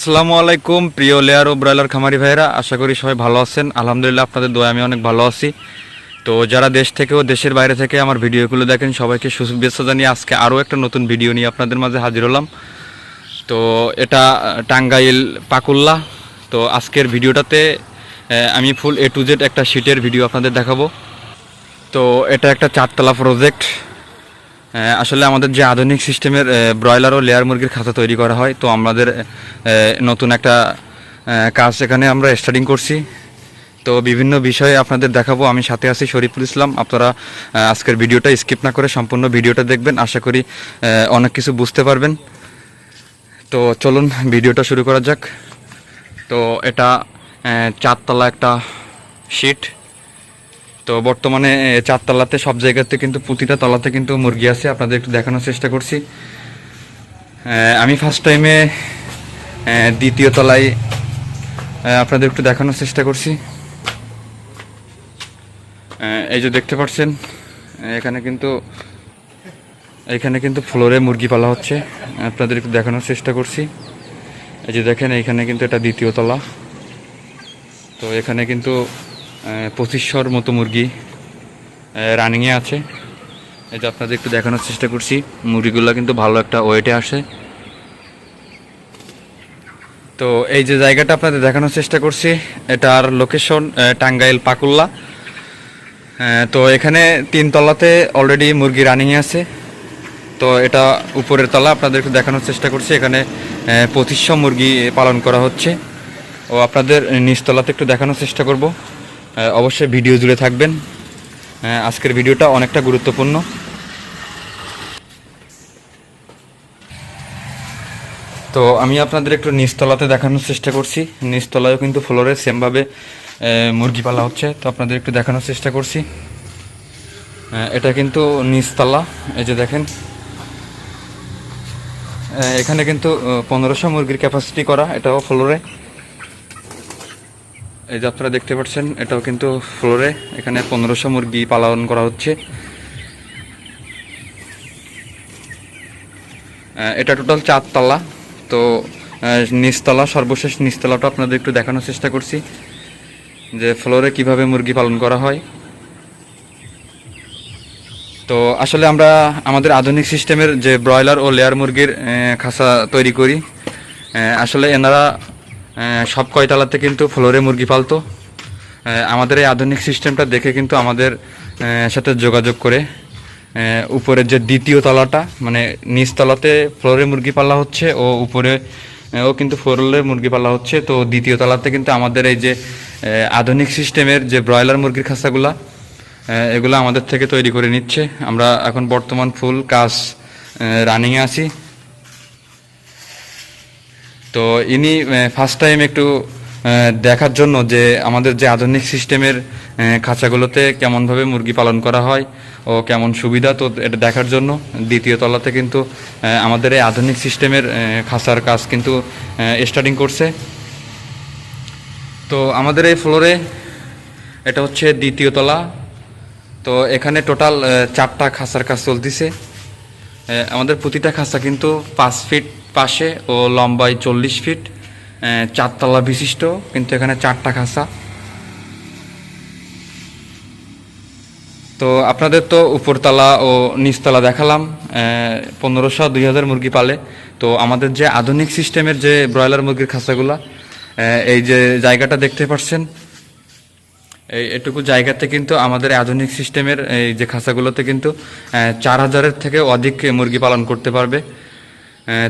আসসালামু আলাইকুম, প্রিয় লেয়ার ও ব্রয়লার খামারি ভাইরা আশা করি সবাই ভালো আছেন। আলহামদুলিল্লাহ, আপনাদের দোয়া আমি অনেক ভালো আছি। তো যারা দেশ থেকে ও দেশের বাইরে থেকে আমার ভিডিওগুলো দেখেন, সবাইকে সুশুভেচ্ছা জানিয়ে আজকে আরও একটা নতুন ভিডিও নিয়ে আপনাদের মাঝে হাজির হলাম। তো এটা টাঙ্গাইল পাকুল্লা। তো আজকের ভিডিওটাতে আমি ফুল এ টু জেড একটা শিটের ভিডিও আপনাদের দেখাবো। তো এটা একটা চারতলা প্রজেক্ট আসলে আমাদের যে আধুনিক সিস্টেমের ব্রয়লার ও লেয়ার মুরগির খাঁচা তৈরি করা হয়, তো আমাদের নতুন একটা কাজ এখানে আমরা স্টার্টিং করছি। তো বিভিন্ন বিষয়ে আপনাদের দেখাবো, আমি সাথে আছি শরীফুল ইসলাম। আপনারা আজকের ভিডিওটা স্কিপ না করে সম্পূর্ণ ভিডিওটা দেখবেন। আশা করি অনেক কিছু বুঝতে পারবেন। তো চলুন, ভিডিওটা শুরু করা যাক। তো এটা চারতলা একটা শিট তো বর্তমানে চারতলাতে, সব জায়গাতে কিন্তু প্রতিটা তলাতে কিন্তু মুরগি আছে। আপনাদের একটু দেখানোর চেষ্টা করছি। আমি ফার্স্ট টাইমে দ্বিতীয় তলায় আপনাদের একটু দেখানোর চেষ্টা করছি। এই যে দেখতে পাচ্ছেন এখানে কিন্তু এখানে কিন্তু ফ্লোরে মুরগি পালা হচ্ছে। আপনাদের একটু দেখানোর চেষ্টা করছি। এই যে দেখেন, এখানে কিন্তু এটা দ্বিতীয় তলা। তো এখানে কিন্তু পঁচিশশোর মতো মুরগি রানিংয়ে আছে। এই যে আপনাদের একটু দেখানোর চেষ্টা করছি, মুরগিগুলো কিন্তু ভালো একটা ওয়েটে আসে। তো এই যে জায়গাটা আপনাদের দেখানোর চেষ্টা করছি, এটার লোকেশন টাঙ্গাইল পাকুল্লা। তো এখানে তিন তলাতে অলরেডি মুরগি রানিংয়ে আছে। তো এটা উপরের তলা আপনাদেরকে দেখানোর চেষ্টা করছি, এখানে পঁচিশশো মুরগি পালন করা হচ্ছে। ও আপনাদের নিচতলাতে একটু দেখানোর চেষ্টা করব। অবশ্যই ভিডিও জুড়ে থাকবেন। আজকের ভিডিওটা অনেকটা গুরুত্বপূর্ণ। তো আমি আপনাদের একটু নিচতলাতে দেখানোর চেষ্টা করছি। নিচতলায়ও কিন্তু ফ্লোরে সেমভাবে মুরগি পালা হচ্ছে। তো আপনাদের একটু দেখানোর চেষ্টা করছি। এটা কিন্তু নিচতলা, এই যে দেখেন। এখানে কিন্তু পনেরোশো মুরগির ক্যাপাসিটি করা, এটাও ফ্লোরে। এই যে আপনারা দেখতে পাচ্ছেন, এটাও কিন্তু ফ্লোরে, এখানে পনেরোশো মুরগি পালন করা হচ্ছে। এটা টোটাল চারতলা, তো নিচতলা, সর্বশেষ নিচতলাটা আপনাদের একটু দেখানোর চেষ্টা করছি, যে ফ্লোরে কীভাবে মুরগি পালন করা হয়। তো, আসলে আমরা আমাদের আধুনিক সিস্টেমের যে ব্রয়লার ও লেয়ার মুরগির খাঁচা তৈরি করি আসলে এনারা সব কয়তলাতে কিন্তু ফ্লোরে মুরগি পালতো। আমাদের এই আধুনিক সিস্টেমটা দেখে কিন্তু আমাদের সাথে যোগাযোগ করে উপরের যে দ্বিতীয় তলাটা মানে নিচ তলাতে ফ্লোরে মুরগি পালা হচ্ছে ও উপরে ও কিন্তু ফ্লোরে মুরগি পালা হচ্ছে। তো দ্বিতীয় তলাতে কিন্তু আমাদের এই যে আধুনিক সিস্টেমের যে ব্রয়লার মুরগির খাঁচাগুলা এগুলো আমাদের থেকে তৈরি করে নিচ্ছে। আমরা এখন বর্তমান ফুল, কাজ রানিংয়ে আছি। তো ইনি ফার্স্ট টাইম একটু দেখার জন্য যে আমাদের যে আধুনিক সিস্টেমের খাঁচাগুলোতে কেমনভাবে মুরগি পালন করা হয় ও কেমন সুবিধা, তো এটা দেখার জন্য। দ্বিতীয় তলাতে কিন্তু আমাদের এই আধুনিক সিস্টেমের খাঁচার কাজ কিন্তু স্টার্টিং করছে। তো আমাদের এই ফ্লোরে এটা হচ্ছে দ্বিতীয় তলা। তো এখানে টোটাল চারটা খাঁচার কাজ চলতেছে। আমাদের প্রতিটা খাঁচা কিন্তু পাঁচ ফিট পাশে ও লম্বায় চল্লিশ ফিট চারতলা বিশিষ্ট, কিন্তু এখানে চারটা খাঁচা। তো আপনাদের তো উপরতলা ও নিচতলা দেখালাম পনেরোশো দুই হাজার মুরগি পালে। তো আমাদের যে আধুনিক সিস্টেমের যে ব্রয়লার মুরগির খাঁচাগুলা এই যে জায়গাটা দেখতে পাচ্ছেন, এই এটুকু জায়গাতে কিন্তু আমাদের আধুনিক সিস্টেমের এই যে খাঁচাগুলোতে কিন্তু চার হাজারের থেকে অধিক মুরগি পালন করতে পারবে।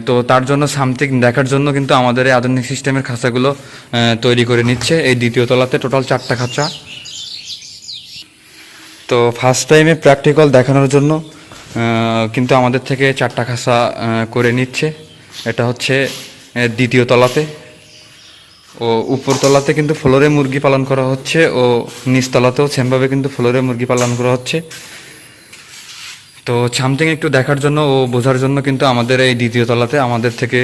তো তার জন্য সামথিং দেখার জন্য কিন্তু আমাদের এই আধুনিক সিস্টেমের খাঁচাগুলো তৈরি করে নিচ্ছে। এই দ্বিতীয় তলাতে টোটাল চারটা খাঁচা। তো ফার্স্ট টাইমে প্র্যাকটিক্যাল দেখানোর জন্য কিন্তু আমাদের থেকে চারটা খাঁচা করে নিচ্ছে। এটা হচ্ছে দ্বিতীয় তলাতে। ও উপরতলাতে কিন্তু ফ্লোরে মুরগি পালন করা হচ্ছে। ও নিচতলাতেও সেমভাবে কিন্তু ফ্লোরে মুরগি পালন করা হচ্ছে। তো সামথিং একটু দেখার জন্য ও বোঝার জন্য কিন্তু আমাদের এই দ্বিতীয় তলাতে আমাদের থেকে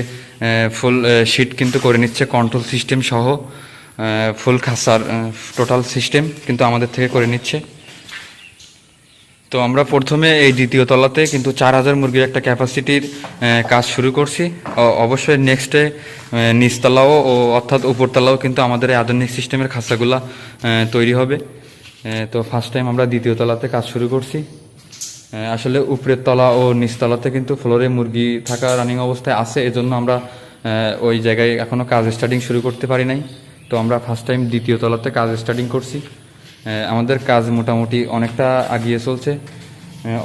ফুল শিট কিন্তু করে নিচ্ছে কন্ট্রোল সিস্টেম সহ ফুল খাসার টোটাল সিস্টেম কিন্তু আমাদের থেকে করে নিচ্ছে। তো আমরা প্রথমে এই দ্বিতীয় তলাতে কিন্তু চার হাজার মুরগির একটা ক্যাপাসিটির কাজ শুরু করছি। অবশ্যই নেক্সটে নিচতলাও ও অর্থাৎ উপরতলাও কিন্তু আমাদের এই আধুনিক সিস্টেমের খাসাগুলা তৈরি হবে। তো ফার্স্ট টাইম আমরা দ্বিতীয় তলাতে কাজ শুরু করছি। আসলে উপরের তলা ও নিচতলাতে কিন্তু ফ্লোরে মুরগি থাকা রানিং অবস্থায় আছে, এজন্য আমরা ওই জায়গায় এখনও কাজ স্টার্টিং শুরু করতে পারি নাই। তো আমরা ফার্স্ট টাইম দ্বিতীয় তলাতে কাজ স্টার্টিং করছি। আমাদের কাজ মোটামুটি অনেকটা আগিয়ে চলছে।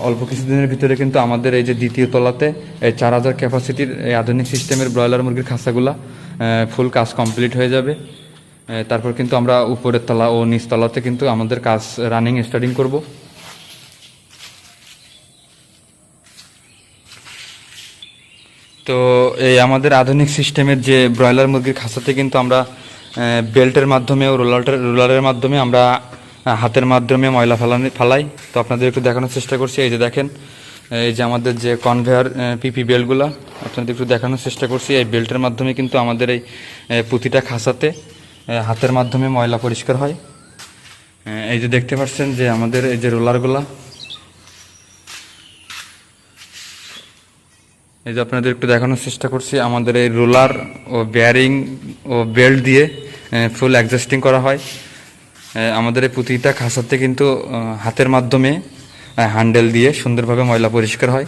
অল্প কিছুদিনের ভিতরে কিন্তু আমাদের এই যে দ্বিতীয় তলাতে, এই চার হাজার ক্যাপাসিটির আধুনিক সিস্টেমের ব্রয়লার মুরগির খাঁচাগুলা ফুল কাজ কমপ্লিট হয়ে যাবে। তারপর কিন্তু আমরা উপরের তলা ও নিচতলাতে কিন্তু আমাদের কাজ রানিং স্টার্টিং করব। তো এই আমাদের আধুনিক সিস্টেমের যে ব্রয়লার মুরগির খাঁচাতে কিন্তু আমরা বেল্টের মাধ্যমে ও রোলারের রোলারের মাধ্যমে আমরা হাতের মাধ্যমে ময়লা ফেলানি ফেলাই। তো আপনাদের একটু দেখানোর চেষ্টা করছি। এই যে দেখেন এই যে আমাদের যে কনভেয়ার পিপি বেল্টগুলো আপনাদের একটু দেখানোর চেষ্টা করছি। এই বেল্টের মাধ্যমে কিন্তু আমাদের এই আহ, প্রতিটা খাঁচাতে হাতের মাধ্যমে ময়লা পরিষ্কার হয়। এই যে দেখতে পাচ্ছেন যে আমাদের এই যে রোলারগুলা এই যে আপনাদের একটু দেখানোর চেষ্টা করছি, আমাদের এই রোলার ও বেয়ারিং ও বেল্ট দিয়ে ফুল অ্যাডজাস্টিং করা হয়। আমাদের এই প্রতিটা খাসাতে কিন্তু হাতের মাধ্যমে হ্যান্ডেল দিয়ে সুন্দরভাবে ময়লা পরিষ্কার হয়।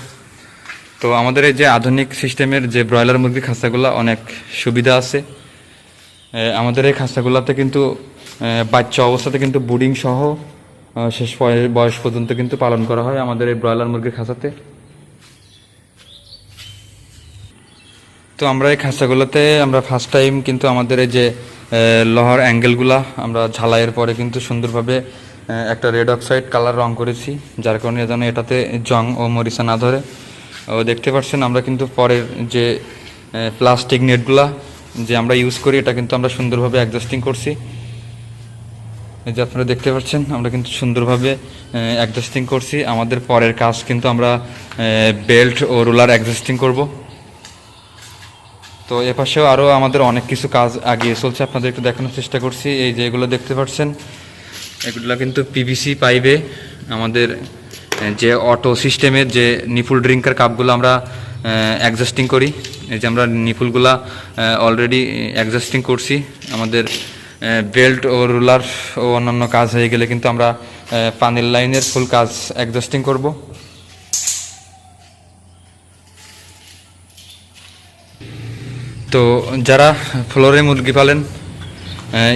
তো আমাদের এই যে আধুনিক সিস্টেমের যে ব্রয়লার মুরগির খাঁচাগুলো অনেক সুবিধা আছে। আমাদের এই খাঁচাগুলোতে কিন্তু বাচ্চা অবস্থাতে কিন্তু বুডিং সহ শেষ বয়স- বয়স পর্যন্ত কিন্তু পালন করা হয় আমাদের এই ব্রয়লার মুরগির খাঁচাতে তো আমরা এই খাঁচাগুলোতে, আমরা ফার্স্ট টাইম কিন্তু আমাদের এই যে লোহার অ্যাঙ্গেলগুলা আমরা ঝালাইয়ের পরে কিন্তু সুন্দরভাবে একটা রেড অক্সাইড কালার রং করেছি, যার কারণে যেন এটাতে জং ও মরিচা না ধরে। ও দেখতে পাচ্ছেন আমরা কিন্তু পরের যে প্লাস্টিক নেটগুলা যে আমরা ইউজ করি, এটা কিন্তু আমরা সুন্দরভাবে অ্যাডজাস্টিং করছি। যে আপনারা দেখতে পাচ্ছেন, আমরা কিন্তু সুন্দরভাবে অ্যাডজাস্টিং করছি। আমাদের পরের কাজ কিন্তু আমরা বেল্ট ও রোলার অ্যাডজাস্টিং করব। তো এ পাশেও আরও আমাদের অনেক কিছু কাজ আগিয়ে চলছে। আপনাদের একটু দেখানোর চেষ্টা করছি। এই যে এগুলো দেখতে পাচ্ছেন, এগুলো কিন্তু পিভিসি পাইবে আমাদের যে অটো সিস্টেমের যে নিপুল ড্রিঙ্কার কাপগুলো আমরা অ্যাডজাস্টিং করি। এই যে আমরা নিপুলগুলা অলরেডি অ্যাডজাস্টিং করছি। আমাদের বেল্ট ও রুলার ও অন্যান্য কাজ হয়ে গেলে কিন্তু আমরা পানির লাইনের ফুল কাজ অ্যাডজাস্টিং করব। তো যারা ফ্লোরে মুরগি পালেন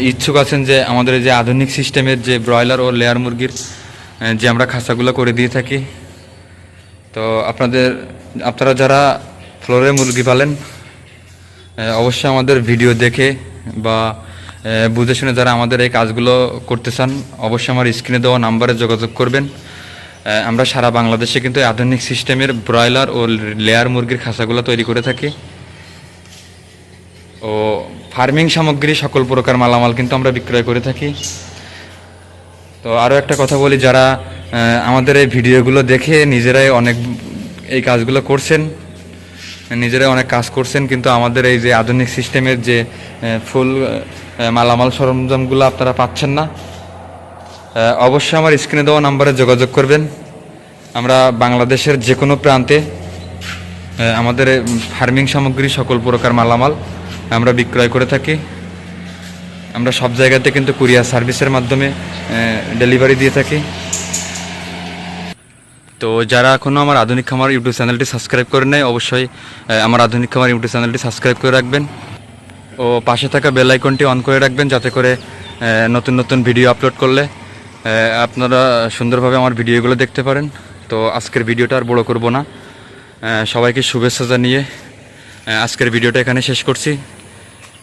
ইচ্ছুক আছেন যে আমাদের যে আধুনিক সিস্টেমের যে ব্রয়লার ও লেয়ার মুরগির যে আমরা খাঁচাগুলো করে দিয়ে থাকি, তো আপনাদের, আপনারা যারা ফ্লোরে মুরগি পালেন অবশ্যই আমাদের ভিডিও দেখে বা বুঝে শুনে যারা আমাদের এই কাজগুলো করতে চান, অবশ্যই আমার স্ক্রিনে দেওয়া নাম্বারে যোগাযোগ করবেন। আমরা সারা বাংলাদেশে কিন্তু আধুনিক সিস্টেমের ব্রয়লার ও লেয়ার মুরগির খাঁচাগুলো তৈরি করে থাকি। ও ফার্মিং সামগ্রী সকল প্রকার মালামাল কিন্তু আমরা বিক্রয় করে থাকি। তো আরও একটা কথা বলি, যারা আমাদের এই ভিডিওগুলো দেখে নিজেরাই অনেক এই কাজগুলো করছেন, নিজেরাই অনেক কাজ করছেন, কিন্তু আমাদের এই যে আধুনিক সিস্টেমের যে ফুল মালামাল সরঞ্জামগুলো আপনারা পাচ্ছেন না। অবশ্যই আমার স্ক্রিনে দেওয়া নাম্বারে যোগাযোগ করবেন। আমরা বাংলাদেশের যে কোনো প্রান্তে আমাদের ফার্মিং সামগ্রী সকল প্রকার মালামাল আমরা বিক্রয় করে থাকি। আমরা সব জায়গাতে কিন্তু কুরিয়ার সার্ভিসের মাধ্যমে ডেলিভারি দিয়ে থাকি। তো যারা এখনও আমার আধুনিক খামার ইউটিউব চ্যানেলটি সাবস্ক্রাইব করে নেয় অবশ্যই আমার আধুনিক খামার ইউটিউব চ্যানেলটি সাবস্ক্রাইব করে রাখবেন। ও পাশে থাকা বেল আইকনটি অন করে রাখবেন, যাতে করে নতুন নতুন ভিডিও আপলোড করলে আপনারা সুন্দরভাবে আমার ভিডিওগুলো দেখতে পারেন। তো আজকের ভিডিওটা আর বড় করব না। সবাইকে শুভেচ্ছা জানিয়ে আজকের ভিডিওটা এখানে শেষ করছি।